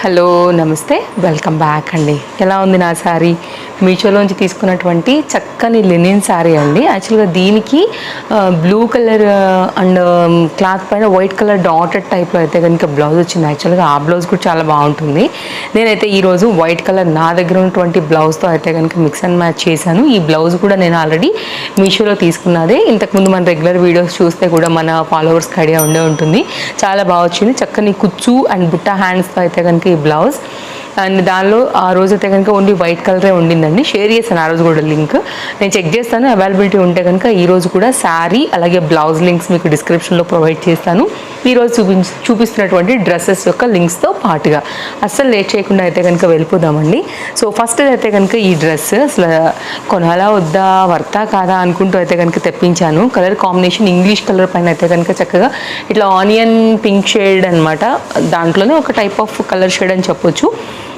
Hello నమస్తే. Welcome back అండి. ఎలా ఉంది నా శారీ మీషోలోంచి తీసుకున్నటువంటి చక్కని లినిన్ శారీ అండి. యాక్చువల్గా దీనికి బ్లూ కలర్ అండ్ క్లాత్ పైన వైట్ కలర్ డాటెడ్ టైప్లో అయితే కనుక బ్లౌజ్ వచ్చింది. యాక్చువల్గా ఆ బ్లౌజ్ కూడా చాలా బాగుంటుంది. నేనైతే ఈరోజు వైట్ కలర్ నా దగ్గర ఉన్నటువంటి బ్లౌజ్తో అయితే కనుక మిక్స్ అండ్ మ్యాచ్ చేశాను. ఈ బ్లౌజ్ కూడా నేను ఆల్రెడీ మీషోలో తీసుకున్నదే. ఇంతకుముందు మన రెగ్యులర్ వీడియోస్ చూస్తే కూడా మన ఫాలోవర్స్కి ఐడియా ఉండే ఉంటుంది. చాలా బాగా వచ్చింది. చక్కని కుచ్చు అండ్ బుట్ట హ్యాండ్స్తో అయితే కనుక ఈ బ్లౌజ్ అండ్ దానిలో ఆ రోజు అయితే కనుక ఓన్లీ వైట్ కలరే ఉండిందండి. షేర్ చేస్తాను ఆ రోజు కూడా లింక్. నేను చెక్ చేస్తాను అవైలబిలిటీ ఉంటే కనుక ఈ రోజు కూడా శారీ అలాగే బ్లౌజ్ లింక్స్ మీకు డిస్క్రిప్షన్లో ప్రొవైడ్ చేస్తాను. ఈరోజు చూపి చూపిస్తున్నటువంటి డ్రెస్సెస్ యొక్క లింక్స్తో పాటుగా. అస్సలు లేట్ చేయకుండా అయితే కనుక వెళ్ళిపోదామండి. సో ఫస్ట్ అయితే కనుక ఈ డ్రెస్ అసలు కొనాలా వద్దా వర్తా కాదా అనుకుంటూ అయితే కనుక తెప్పించాను. కలర్ కాంబినేషన్ ఇంగ్లీష్ కలర్ పైన అయితే కనుక చక్కగా ఇట్లా ఆనియన్ పింక్ షేడ్ అనమాట దాంట్లోనే ఒక టైప్ ఆఫ్ కలర్ షేడ్ అని చెప్పొచ్చు.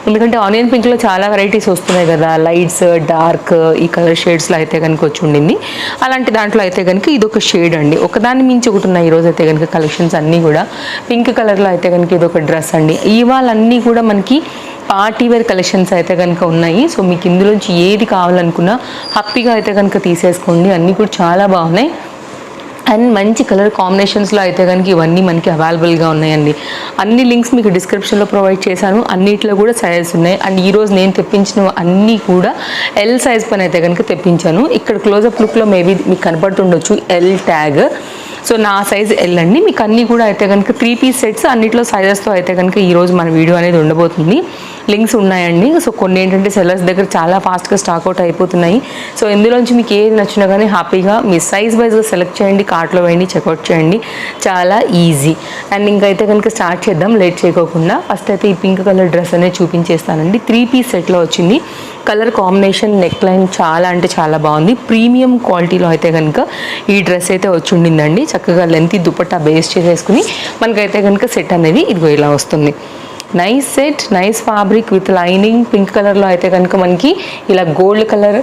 ఎందుకంటే ఆనియన్ పింక్లో చాలా వెరైటీస్ వస్తున్నాయి కదా. లైట్స్ డార్క్ ఈ కలర్ షేడ్స్లో అయితే కనుక వచ్చి ఉండింది. అలాంటి దాంట్లో అయితే కనుక ఇది ఒక షేడ్ అండి. ఒకదాన్ని మించి ఒకటి ఉన్నాయి ఈరోజు అయితే కనుక కలెక్షన్స్ అన్నీ కూడా. పింక్ కలర్లో అయితే కనుక ఇది ఒక డ్రెస్ అండి. ఇవాళ అన్నీ కూడా మనకి పార్టీ వేర్ కలెక్షన్స్ అయితే కనుక ఉన్నాయి. సో మీకు ఇందులోంచి ఏది కావాలనుకున్నా హ్యాపీగా అయితే కనుక తీసేసుకోండి. అన్నీ కూడా చాలా బాగున్నాయి. అండ్ మంచి కలర్ కాంబినేషన్స్లో అయితే కనుక ఇవన్నీ మనకి అవైలబుల్గా ఉన్నాయండి. అన్ని లింక్స్ మీకు డిస్క్రిప్షన్లో ప్రొవైడ్ చేశాను. అన్నిట్లో కూడా సైజెస్ ఉన్నాయి. అండ్ ఈరోజు నేను తెప్పించిన అన్నీ కూడా ఎల్ సైజ్ పని అయితే కనుక తెప్పించాను. ఇక్కడ క్లోజప్ లుక్లో మేబీ మీకు కనపడుతుండొచ్చు. ఎల్ ట్యాగ్ సో నా సైజ్ ఎల్ అండి. మీకు అన్నీ కూడా అయితే కనుక త్రీ పీస్ సెట్స్ అన్నిట్లో సైజెస్తో అయితే కనుక ఈరోజు మన వీడియో అనేది ఉండబోతుంది. లింక్స్ ఉన్నాయండి. సో కొన్ని ఏంటంటే సెలర్స్ దగ్గర చాలా ఫాస్ట్గా స్టాక్ అవుట్ అయిపోతున్నాయి. సో ఇందులోంచి మీకు ఏది నచ్చినా కానీ హ్యాపీగా మీ సైజ్ వైజ్గా సెలెక్ట్ చేయండి. కార్ట్లో వేయండి చెక్అవుట్ చేయండి. చాలా ఈజీ అండ్ ఇంకైతే కనుక స్టార్ట్ చేద్దాం. లేట్ చేయకోకుండా. ఫస్ట్ అయితే ఈ పింక్ కలర్ డ్రెస్ అనేది చూపించేస్తానండి. త్రీ పీస్ సెట్లో వచ్చింది. కలర్ కాంబినేషన్ నెక్ లైన్ చాలా అంటే చాలా బాగుంది. ప్రీమియం క్వాలిటీలో అయితే కనుక ఈ డ్రెస్ అయితే వచ్చి ఉండిందండి. చక్కగా లెంత్ దుపట్టా బేస్ చేసేసుకుని మనకైతే కనుక సెట్ అనేది ఇదిగో ఇలా వస్తుంది. Nice set nice fabric with lining pink కలర్లో అయితే కనుక మనకి ఇలా gold colour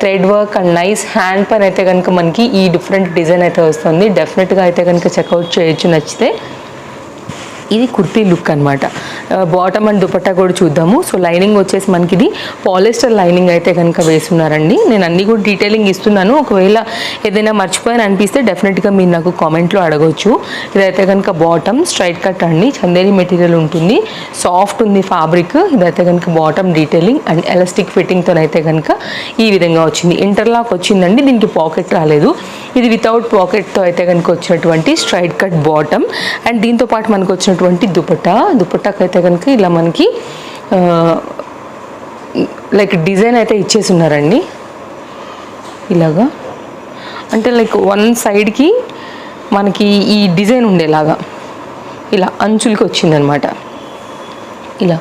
thread work and nice hand పైన అయితే కనుక మనకి ఈ డిఫరెంట్ డిజైన్ అయితే వస్తుంది. డెఫినెట్గా అయితే కనుక చెక్అవుట్ చేయొచ్చు నచ్చితే. ఇది కుర్తీ లుక్ అనమాట బాటమ్ అండ్ దుపట్టా కూడా చూద్దాము. సో లైనింగ్ వచ్చేసి మనకి ఇది పాలిస్టర్ లైనింగ్ అయితే కనుక వేస్తున్నారండి నేను అన్ని కూడా డీటెయిలింగ్ ఇస్తున్నాను. ఒకవేళ ఏదైనా మర్చిపోయాను అనిపిస్తే డెఫినెట్గా మీరు నాకు కామెంట్లో అడగవచ్చు ఇదైతే కనుక బాటమ్ స్ట్రైట్ కట్ అండి. చందేరి మెటీరియల్ ఉంటుంది. సాఫ్ట్ ఉంది ఫ్యాబ్రిక్ ఇదైతే కనుక బాటమ్ డీటెయిలింగ్ అండ్ ఎలాస్టిక్ ఫిట్టింగ్తో అయితే కనుక ఈ విధంగా వచ్చింది. ఇంటర్లాక్ వచ్చిందండి. దీనికి పాకెట్ రాలేదు. ఇది వితౌట్ పాకెట్తో అయితే కనుక వచ్చినటువంటి స్ట్రైట్ కట్ బాటమ్ అండ్ దీంతో పాటు మనకు వచ్చినటువంటి దుపట్టా. దుపట్టాకైతే అయితే కనుక ఇలా మనకి లైక్ డిజైన్ అయితే ఇచ్చేసి ఉన్నారండి ఇలాగా. అంటే లైక్ వన్ సైడ్కి మనకి ఈ డిజైన్ ఉండేలాగా. ఇలా అంచులకి వచ్చిందనమాట. ఇలా.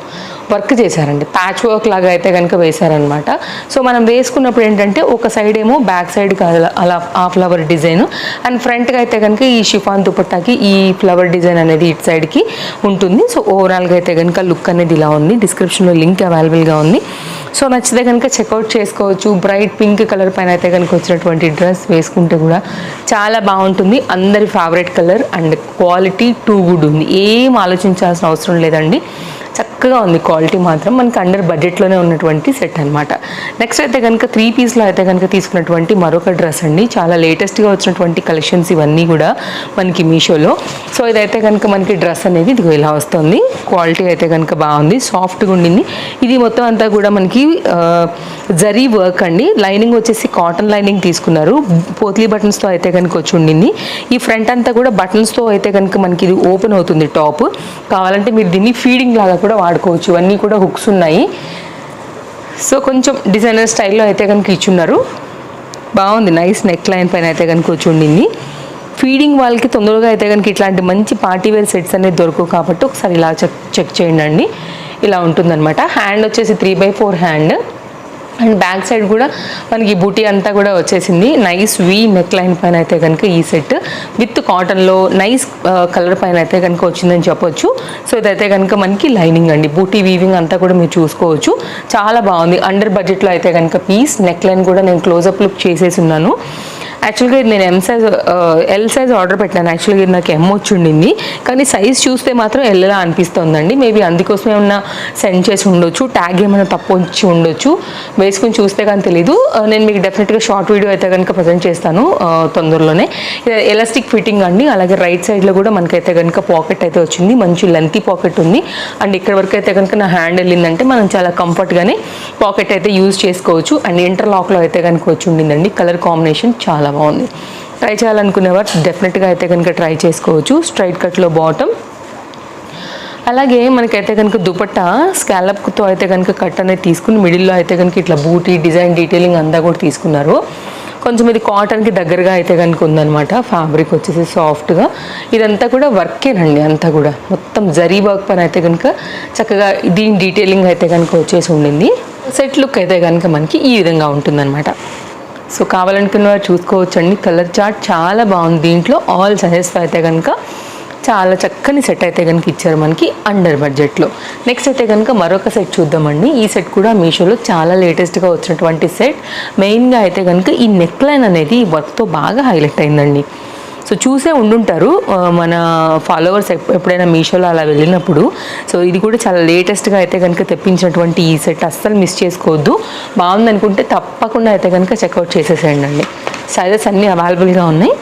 వర్క్ చేశారండి. ప్యాచ్ వర్క్ లాగా అయితే కనుక వేశారనమాట సో మనం వేసుకున్నప్పుడు ఏంటంటే ఒక సైడ్ ఏమో బ్యాక్ సైడ్ అలా అలా ఆ ఫ్లవర్ డిజైన్ అండ్ ఫ్రంట్గా అయితే కనుక ఈ షిఫాన్ దుపట్టాకి ఈ ఫ్లవర్ డిజైన్ అనేది ఇటు సైడ్కి ఉంటుంది. సో ఓవరాల్గా అయితే కనుక లుక్ అనేది ఇలా ఉంది. డిస్క్రిప్షన్లో లింక్ అవైలబుల్గా ఉంది. సో నచ్చితే కనుక చెక్అవుట్ చేసుకోవచ్చు. బ్రైట్ పింక్ కలర్ పైన అయితే కనుక వచ్చినటువంటి డ్రెస్ వేసుకుంటే కూడా చాలా బాగుంటుంది. అందరి favourite colour and quality too good ఉంది. ఏం ఆలోచించాల్సిన అవసరం లేదండి. చక్కగా ఉంది క్వాలిటీ మాత్రం. మనకి అండర్ బడ్జెట్లోనే ఉన్నటువంటి సెట్ అనమాట నెక్స్ట్ అయితే కనుక త్రీ పీస్లో అయితే కనుక తీసుకున్నటువంటి మరొక డ్రెస్ అండి. చాలా లేటెస్ట్గా వచ్చినటువంటి కలెక్షన్స్ ఇవన్నీ కూడా మనకి మీషోలో. సో ఇదైతే కనుక మనకి డ్రెస్ అనేది ఇదిగో ఇలా వస్తుంది. క్వాలిటీ అయితే కనుక బాగుంది. సాఫ్ట్గా ఉండింది. ఇది మొత్తం అంతా కూడా మనకి జరీ వర్క్ అండి. లైనింగ్ వచ్చేసి కాటన్ లైనింగ్ తీసుకున్నారు. పోత్లీ బటన్స్తో అయితే కనుక వచ్చి ఉండింది. ఈ ఫ్రంట్ అంతా కూడా బటన్స్తో అయితే కనుక మనకి ఇది ఓపెన్ అవుతుంది టాప్ కావాలంటే మీరు దీన్ని ఫీడింగ్ లాగా కూడా వాడుకోవచ్చు. ఇవన్నీ కూడా హుక్స్ ఉన్నాయి. సో కొంచెం డిజైనర్ స్టైల్లో అయితే కనుక ఇచ్చున్నారు. బాగుంది. నైస్ నెక్ లైన్ పైన అయితే కనుక వచ్చి ఉండింది ఫీడింగ్ వాళ్ళకి తొందరగా అయితే కనుక ఇట్లాంటి మంచి పార్టీ వేర్ సెట్స్ అనేది దొరకవు కాబట్టి ఒకసారి ఇలా చెక్ చెక్ చేయండి ఇలా ఉంటుందన్నమాట. హ్యాండ్ వచ్చేసి three by four hand and back side కూడా మనకి బూటీ అంతా కూడా వచ్చేసింది. నైస్ వీ నెక్ లైన్ పైన అయితే కనుక ఈ సెట్. విత్ కాటన్లో నైస్ కలర్ పైన అయితే కనుక వచ్చిందని చెప్పొచ్చు. సో ఇదైతే కనుక మనకి లైనింగ్ అండి. బూటీ వీవింగ్ అంతా కూడా మీరు చూసుకోవచ్చు. చాలా బాగుంది. అండర్ బడ్జెట్లో అయితే కనుక పీస్ నెక్ లైన్ కూడా నేను క్లోజప్ లుక్ చేసేసి ఉన్నాను. యాక్చువల్గా ఇది నేను M size L size order పెట్టాను. యాక్చువల్గా ఇది నాకు ఎం వచ్చి ఉండింది కానీ సైజ్ చూస్తే మాత్రం ఎల్లా అనిపిస్తుందండి. మేబీ అందుకోసం ఏమన్నా సెండ్ చేసి ఉండొచ్చు ట్యాగ్ ఏమైనా తప్పు వచ్చి ఉండొచ్చు. వేసుకుని చూస్తే కానీ తెలీదు. Uh, నేను మీకు డెఫినెట్గా షార్ట్ వీడియో అయితే కనుక ప్రజెంట్ చేస్తాను uh, తొందరలోనే. ఎలాస్టిక్ ఫిట్టింగ్ అండి. అలాగే రైట్ సైడ్లో కూడా మనకైతే కనుక పాకెట్ అయితే వచ్చింది. మంచి లెంతీ పాకెట్ ఉంది. అండ్ ఇక్కడ వరకు అయితే కనుక నా హ్యాండ్ వెళ్ళిందంటే మనం చాలా కంఫర్ట్గానే పాకెట్ అయితే యూజ్ చేసుకోవచ్చు. అండ్ ఇంటర్లాక్లో అయితే కనుక వచ్చి ఉండిందండి కలర్ కాంబినేషన్ చాలా బాగుంది. ట్రై చేయాలనుకునేవారు డెఫినెట్గా అయితే కనుక ట్రై చేసుకోవచ్చు. స్ట్రైట్ కట్లో బాటమ్ అలాగే మనకైతే కనుక దుపట్టా స్కాలప్తో అయితే కనుక కట్ అనేది తీసుకుని మిడిల్లో అయితే కనుక ఇట్లా బూటీ డిజైన్ డీటెయిలింగ్ అంతా కూడా తీసుకున్నారు. కొంచెం ఇది కాటన్కి దగ్గరగా అయితే కనుక ఉందన్నమాట. ఫ్యాబ్రిక్ వచ్చేసి సాఫ్ట్గా ఇదంతా కూడా వర్కేనండి అంతా కూడా. మొత్తం జరీ వర్క్ పని అయితే కనుక చక్కగా దీని డీటెయిలింగ్ అయితే కనుక వచ్చేసి ఉండింది. సెట్ లుక్ అయితే కనుక మనకి ఈ విధంగా ఉంటుందన్నమాట. సో కావాలనుకున్న వారు చూసుకోవచ్చండి. కలర్ చార్ట్ చాలా బాగుంది. దీంట్లో ఆల్ సైజెస్ అయితే కనుక చాలా చక్కని సెట్ అయితే కనుక ఇచ్చారు మనకి అండర్ బడ్జెట్లో. నెక్స్ట్ అయితే కనుక మరొక సెట్ చూద్దామండి. ఈ సెట్ కూడా మీషోలో చాలా లేటెస్ట్గా వచ్చినటువంటి సెట్. మెయిన్గా అయితే కనుక ఈ నెక్ లైన్ అనేది వర్క్తో బాగా హైలైట్ అయిందండి. సో చూసే ఉండుంటారు. మన ఫాలోవర్స్ ఎప్పుడైనా మీషోలో అలా వెళ్ళినప్పుడు. సో ఇది కూడా చాలా లేటెస్ట్గా అయితే కనుక తెప్పించినటువంటి ఈ సెట్ అస్సలు మిస్ చేసుకోవద్దు. బాగుందనుకుంటే తప్పకుండా అయితే కనుక చెక్అవుట్ చేసేసేయండి అండి. సైజెస్ అన్నీ అవైలబుల్గా ఉన్నాయి.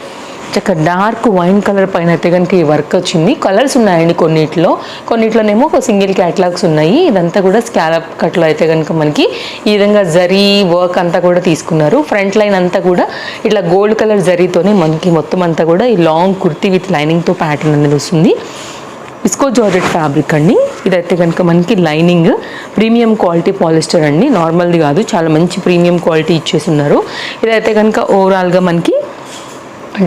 చక్క డార్క్ వైన్ కలర్ పైన అయితే కనుక ఈ వర్క్ వచ్చింది. కలర్స్ ఉన్నాయండి కొన్నిట్లో. కొన్నిట్లోనేమో ఒక సింగిల్ క్యాటలాగ్స్ ఉన్నాయి. ఇదంతా కూడా స్కాలప్ కట్లో అయితే కనుక మనకి ఈ విధంగా జరీ వర్క్ అంతా కూడా తీసుకున్నారు. ఫ్రంట్ లైన్ అంతా కూడా ఇట్లా గోల్డ్ కలర్ జరీతోనే మనకి మొత్తం అంతా కూడా ఈ లాంగ్ కుర్తీ విత్ లైనింగ్తో ప్యాటర్న్ అనేది వస్తుంది. విస్కో జార్జెట్ ఫ్యాబ్రిక్ అండి. ఇదైతే కనుక మనకి లైనింగ్ ప్రీమియం క్వాలిటీ పాలిస్టర్ అండి. నార్మల్ది కాదు. చాలా మంచి ప్రీమియం క్వాలిటీ ఇచ్చేసి ఉన్నారు ఇదైతే కనుక ఓవరాల్గా మనకి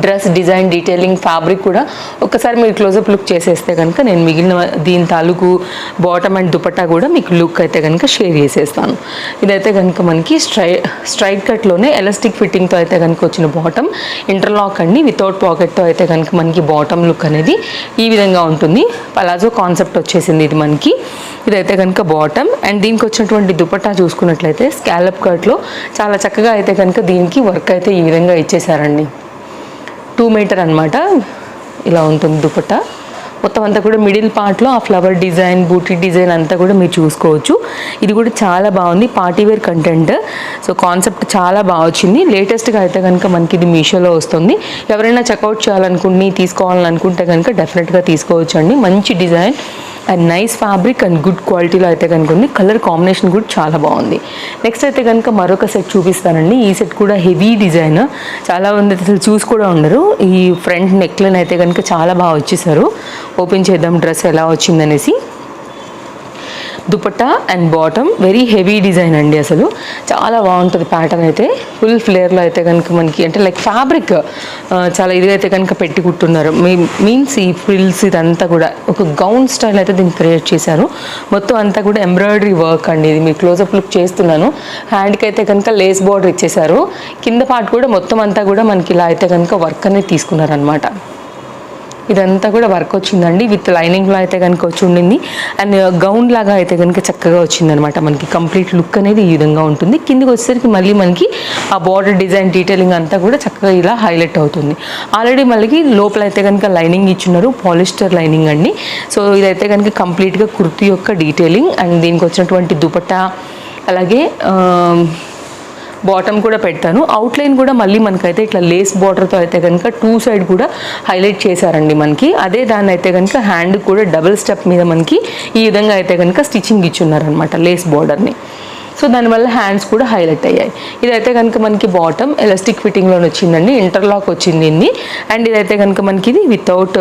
డ్రెస్ డిజైన్ డీటెయిలింగ్ ఫ్యాబ్రిక్ కూడా ఒకసారి మీరు క్లోజప్ లుక్ చేసేస్తే కనుక నేను మిగిలిన దీని తాలూకు బాటమ్ అండ్ దుపట్టా కూడా మీకు లుక్ అయితే కనుక షేర్ చేసేస్తాను. ఇదైతే కనుక మనకి స్ట్రై స్ట్రైట్ కట్లోనే ఎలాస్టిక్ ఫిట్టింగ్తో అయితే కనుక వచ్చిన బాటమ్ ఇంటర్లాక్ అండి వితౌట్ పాకెట్తో అయితే కనుక మనకి బాటమ్ లుక్ అనేది ఈ విధంగా ఉంటుంది. పలాజో కాన్సెప్ట్ వచ్చేసింది ఇది మనకి. ఇదైతే కనుక బాటమ్ అండ్ దీనికి వచ్చినటువంటి దుపట్టా చూసుకున్నట్లయితే స్కాలప్ కట్లో చాలా చక్కగా అయితే కనుక దీనికి వర్క్ అయితే ఈ విధంగా ఇచ్చేసారండి టూ మీటర్ అన్నమాట. ఇలా ఉంటుంది దుపట్టా. మొత్తం అంతా కూడా మిడిల్ పార్ట్లో ఆ ఫ్లవర్ డిజైన్ బూటీ డిజైన్ అంతా కూడా మీరు చూసుకోవచ్చు. ఇది కూడా చాలా బాగుంది పార్టీవేర్ కంటెంట్. సో కాన్సెప్ట్ చాలా బాగా వచ్చింది. లేటెస్ట్గా అయితే కనుక మనకి ఇది మీషోలో వస్తుంది. ఎవరైనా చెక్అవుట్ చేయాలనుకుని తీసుకోవాలనుకుంటే కనుక డెఫినెట్గా తీసుకోవచ్చు అండి మంచి design. And nice fabric and good క్వాలిటీలో అయితే కనుక ఉంది. కలర్ కాంబినేషన్ కూడా చాలా బాగుంది. నెక్స్ట్ అయితే కనుక మరొక సెట్ చూపిస్తానండి. ఈ సెట్ కూడా హెవీ డిజైన్ చాలా మంది అసలు చూసి కూడా ఉండరు. ఈ ఫ్రంట్ నెక్లైన్ అయితే కనుక చాలా బాగా వచ్చేసారు. ఓపెన్ చేద్దాం. డ్రెస్ ఎలా వచ్చిందనేసి. Dupatta and bottom. Very heavy design అండి అసలు. చాలా బాగుంటుంది ప్యాటర్న్ అయితే. ఫుల్ ఫ్లేర్లో అయితే కనుక మనకి అంటే లైక్ ఫ్యాబ్రిక్ చాలా ఇదిగా అయితే కనుక పెట్టి కుట్టున్నారు. మీ మీన్స్ ఈ ఫ్రిల్స్ ఇదంతా కూడా ఒక గౌన్ స్టైల్ అయితే దీన్ని క్రియేట్ చేశారు. మొత్తం అంతా కూడా ఎంబ్రాయిడరీ వర్క్ అండి ఇది. మీ క్లోజప్ లుక్ చేస్తున్నాను. హ్యాండ్కి అయితే కనుక లేస్ బార్డర్ ఇచ్చేసారు కింద పార్ట్ కూడా మొత్తం అంతా కూడా మనకి ఇలా అయితే కనుక వర్క్ అనేది తీసుకున్నారనమాట ఇదంతా కూడా వర్క్ వచ్చిందండి. విత్ లైనింగ్లో అయితే కనుక వచ్చి ఉండింది. అండ్ గౌన్ uh, లాగా అయితే కనుక చక్కగా వచ్చిందనమాట మనకి. కంప్లీట్ లుక్ అనేది ఈ విధంగా ఉంటుంది. కిందికి వచ్చేసరికి మళ్ళీ మనకి ఆ బార్డర్ డిజైన్ డీటెయిలింగ్ అంతా కూడా చక్కగా ఇలా హైలైట్ అవుతుంది. ఆల్రెడీ మళ్ళీ లోపల అయితే కనుక లైనింగ్ ఇచ్చున్నారు. పాలిస్టర్ లైనింగ్ అండి. సో ఇదైతే కనుక కంప్లీట్గా కుర్తి యొక్క డీటెయిలింగ్ అండ్ దీనికి వచ్చినటువంటి దుపట్టా అలాగే um, బాటమ్ కూడా పెడతాను. అవుట్లైన్ కూడా మళ్ళీ మనకైతే ఇట్లా లేస్ బార్డర్తో అయితే కనుక టూ సైడ్ కూడా హైలైట్ చేశారండి మనకి. అదే దాన్ని అయితే కనుక హ్యాండ్ కూడా డబుల్ స్టెప్ మీద మనకి ఈ విధంగా అయితే కనుక స్టిచ్చింగ్ ఇచ్చున్నారనమాట లేస్ బార్డర్ని సో దానివల్ల హ్యాండ్స్ కూడా హైలైట్ అయ్యాయి. ఇదైతే కనుక మనకి బాటమ్ ఎలాస్టిక్ ఫిట్టింగ్లో వచ్చిందండి ఇంటర్లాక్ వచ్చింది అండ్ ఇదైతే కనుక మనకి ఇది వితౌట్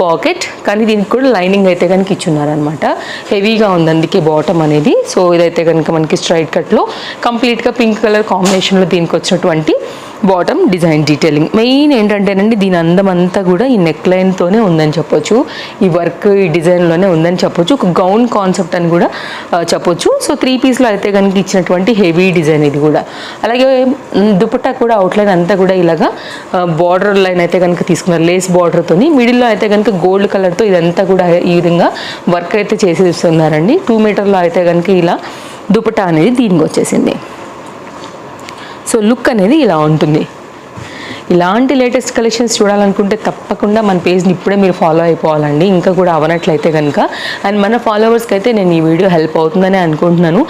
పాకెట్ కానీ దీనికి కూడా లైనింగ్ అయితే కనుక ఇచ్చున్నారనమాట హెవీగా ఉంది అందుకే బాటమ్ అనేది. సో ఇదైతే కనుక మనకి స్ట్రైట్ కట్లో కంప్లీట్గా పింక్ కలర్ కాంబినేషన్లో దీనికి వచ్చినటువంటి బాటమ్ డిజైన్ డీటెయిలింగ్ మెయిన్ ఏంటంటేనండి దీని అందం అంతా కూడా ఈ నెక్ లైన్తోనే ఉందని చెప్పొచ్చు. ఈ వర్క్ ఈ డిజైన్లోనే ఉందని చెప్పొచ్చు. ఒక గౌన్ కాన్సెప్ట్ అని కూడా చెప్పొచ్చు. సో త్రీ పీస్లో అయితే కనుక ఇచ్చినటువంటి హెవీ డిజైన్ ఇది కూడా. అలాగే దుపట్టా కూడా అవుట్లైన్ అంతా కూడా ఇలాగా బార్డర్ లైన్ అయితే కనుక తీసుకున్నారు. లేస్ బార్డర్తో మిడిల్లో అయితే కనుక గోల్డ్ కలర్తో ఇదంతా కూడా ఈ విధంగా వర్క్ అయితే చేసి ఇస్తున్నారండి టూ మీటర్లో అయితే కనుక ఇలా దుపట్టా అనేది దీనికి వచ్చేసింది. సో లుక్ అనేది ఇలా ఉంటుంది. ఇలాంటి లేటెస్ట్ కలెక్షన్స్ చూడాలనుకుంటే తప్పకుండా మన పేజ్ని ఇప్పుడే మీరు ఫాలో అయిపోవాలండి. ఇంకా కూడా అవనట్లయితే కనుక అండ్ మన ఫాలోవర్స్కి అయితే నేను ఈ వీడియో హెల్ప్ అవుతుందని అనుకుంటున్నాను.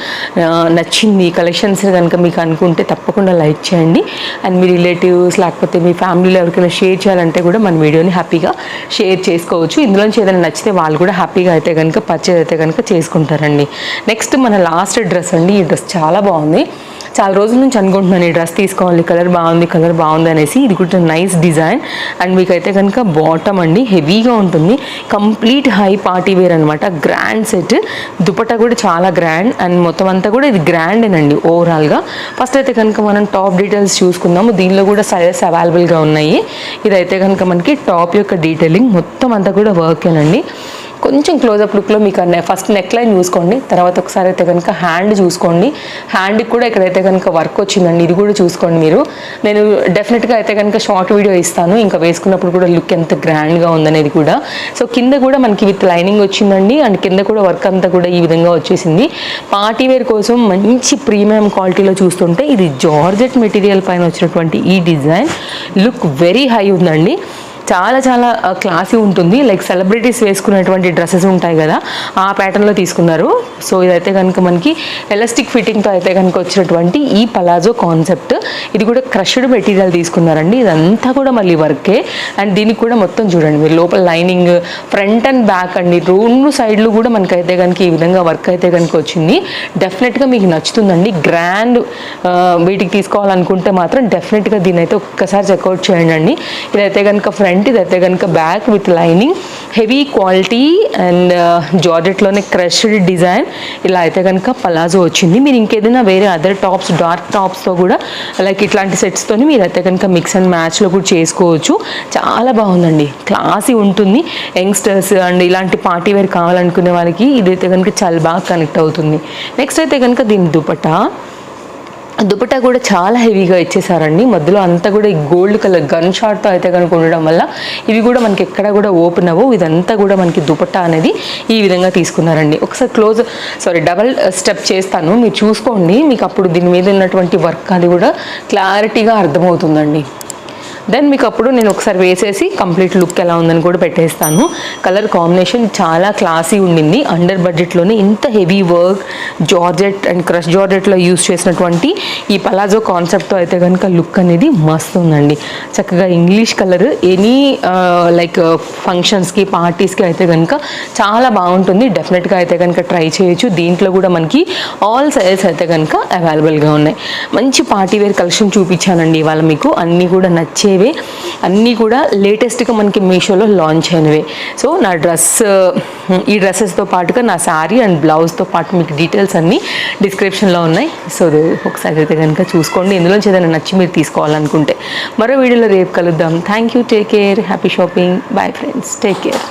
నచ్చింది ఈ కలెక్షన్స్ కనుక మీకు అనుకుంటే తప్పకుండా లైక్ చేయండి. అండ్ మీ రిలేటివ్స్ లేకపోతే మీ ఫ్యామిలీలో ఎవరికైనా షేర్ చేయాలంటే కూడా మన వీడియోని హ్యాపీగా షేర్ చేసుకోవచ్చు. ఇందులోంచి ఏదైనా నచ్చితే వాళ్ళు కూడా హ్యాపీగా అయితే కనుక పర్చేజ్ అయితే కనుక చేసుకుంటారండి. నెక్స్ట్ మన లాస్ట్ డ్రెస్ అండి. ఈ డ్రెస్ చాలా బాగుంది. చాలా రోజుల నుంచి అనుకుంటున్నాను ఈ డ్రెస్ తీసుకోవాలి కలర్ బాగుంది కలర్ బాగుంది అనేసి. ఇది కూడా నైస్ డిజైన్. అండ్ మీకైతే కనుక బాటమ్ అండి హెవీగా ఉంటుంది. కంప్లీట్ హై పార్టీ వేర్ అనమాట గ్రాండ్ సెట్ దుపట్టా కూడా చాలా గ్రాండ్ అండ్ మొత్తం అంతా కూడా ఇది గ్రాండేనండి ఓవరాల్గా ఫస్ట్ అయితే కనుక మనం టాప్ డీటెయిల్స్ చూసుకుందాము. దీనిలో కూడా సైజెస్ అవైలబుల్గా ఉన్నాయి. ఇదైతే కనుక మనకి టాప్ యొక్క డీటెయిలింగ్ మొత్తం అంతా కూడా వర్కేనండి కొంచెం క్లోజప్ లుక్లో మీకు ఫస్ట్ నెక్ లైన్ చూసుకోండి తర్వాత ఒకసారి అయితే కనుక హ్యాండ్ చూసుకోండి. హ్యాండ్కి కూడా ఇక్కడైతే కనుక వర్క్ వచ్చిందండి ఇది కూడా చూసుకోండి మీరు. నేను డెఫినెట్గా అయితే కనుక షార్ట్ వీడియో ఇస్తాను ఇంకా వేసుకున్నప్పుడు కూడా లుక్ ఎంత గ్రాండ్గా ఉందనేది కూడా. సో కింద కూడా మనకి విత్ లైనింగ్ వచ్చిందండి అండ్ కింద కూడా వర్క్ అంతా కూడా ఈ విధంగా వచ్చేసింది. పార్టీ వేర్ కోసం మంచి ప్రీమియం క్వాలిటీలో చూస్తుంటే ఇది జార్జెట్ మెటీరియల్ పైన వచ్చినటువంటి ఈ డిజైన్ లుక్ వెరీ హై ఉందండి. చాలా చాలా క్లాసీ ఉంటుంది. లైక్ సెలబ్రిటీస్ వేసుకునేటువంటి డ్రెస్సెస్ ఉంటాయి కదా ఆ ప్యాటర్న్లో తీసుకున్నారు. సో ఇదైతే కనుక మనకి ఎలాస్టిక్ ఫిట్టింగ్తో అయితే కనుక వచ్చినటువంటి ఈ పలాజో కాన్సెప్ట్ ఇది కూడా క్రష్డ్ మెటీరియల్ తీసుకున్నారండి. ఇదంతా కూడా మళ్ళీ వర్కే. అండ్ దీనికి కూడా మొత్తం చూడండి మీరు లోపల లైనింగ్ ఫ్రంట్ అండ్ బ్యాక్ అండి. రెండు సైడ్లు కూడా మనకైతే కనుక ఈ విధంగా వర్క్ అయితే కనుక వచ్చింది. డెఫినెట్గా మీకు నచ్చుతుందండి. గ్రాండ్ వీటికి తీసుకోవాలనుకుంటే మాత్రం డెఫినెట్గా దీని అయితే ఒక్కసారి చెక్అవుట్ చేయండి అండి. ఇదైతే కనుక ఫ్రంట్ ఇదైతే కనుక back with lining heavy quality and జార్జెట్లోనే crushed design ఇలా అయితే కనుక పలాజో వచ్చింది. మీరు ఇంకేదైనా వేరే అదర్ టాప్స్ డార్క్ టాప్స్తో కూడా లైక్ ఇట్లాంటి సెట్స్తోని మీరు అయితే కనుక మిక్స్ అండ్ మ్యాచ్లో కూడా చేసుకోవచ్చు. చాలా బాగుందండి. క్లాసీ ఉంటుంది. యంగ్స్టర్స్ అండ్ ఇలాంటి పార్టీ వేర్ కావాలనుకునే వాళ్ళకి ఇదైతే కనుక చాలా బాగా కనెక్ట్ అవుతుంది. నెక్స్ట్ అయితే కనుక దీని దుపట్టా. దుపట్టా కూడా చాలా హెవీగా ఇచ్చేసారండి. మధ్యలో అంతా కూడా ఈ గోల్డ్ కలర్ గన్ షాట్తో అయితే కనుక ఉండడం వల్ల ఇవి కూడా మనకి ఎక్కడ కూడా ఓపెన్ అవ్వవు. ఇదంతా కూడా మనకి దుపట్టా అనేది ఈ విధంగా తీసుకున్నారండి. ఒకసారి క్లోజ్ సారీ డబల్ స్టెప్ చేస్తాను. మీరు చూసుకోండి. మీకు అప్పుడు దీని మీద ఉన్నటువంటి వర్క్ అది కూడా క్లారిటీగా అర్థమవుతుందండి. దెన్ మీకు అప్పుడు నేను ఒకసారి వేసేసి కంప్లీట్ లుక్ ఎలా ఉందని కూడా పెట్టేస్తాను. కలర్ కాంబినేషన్ చాలా క్లాసీ ఉండింది. అండర్ బడ్జెట్లోనే ఇంత heavy work georgette and crush జార్జెట్లో use చేసినటువంటి ఈ పలాజో కాన్సెప్ట్తో అయితే కనుక లుక్ అనేది మస్తు ఉందండి. చక్కగా ఇంగ్లీష్ కలర్ ఎనీ లైక్ ఫంక్షన్స్కి పార్టీస్కి అయితే కనుక చాలా బాగుంటుంది. డెఫినెట్గా అయితే కనుక ట్రై చేయొచ్చు. దీంట్లో కూడా మనకి ఆల్ సైజెస్ అయితే కనుక అవైలబుల్గా ఉన్నాయి. మంచి పార్టీవేర్ కలెక్షన్ చూపించానండి ఇవాళ మీకు. అన్నీ కూడా నచ్చేవే అన్నీ కూడా లేటెస్ట్గా మనకి మీషోలో లాంచ్ అయినవే. సో నా డ్రెస్ ఈ డ్రెస్సెస్తో పాటుగా నా శారీ అండ్ బ్లౌజ్తో పాటు మీకు డీటెయిల్స్ అన్నీ డిస్క్రిప్షన్లో ఉన్నాయి. సో ఒకసారి అయితే కనుక చూసుకోండి. ఇందులోంచి ఏదైనా నచ్చి మీరు తీసుకోవాలనుకుంటే. మరో వీడియోలో రేపు కలుద్దాం. Thank you take care happy shopping bye friends take care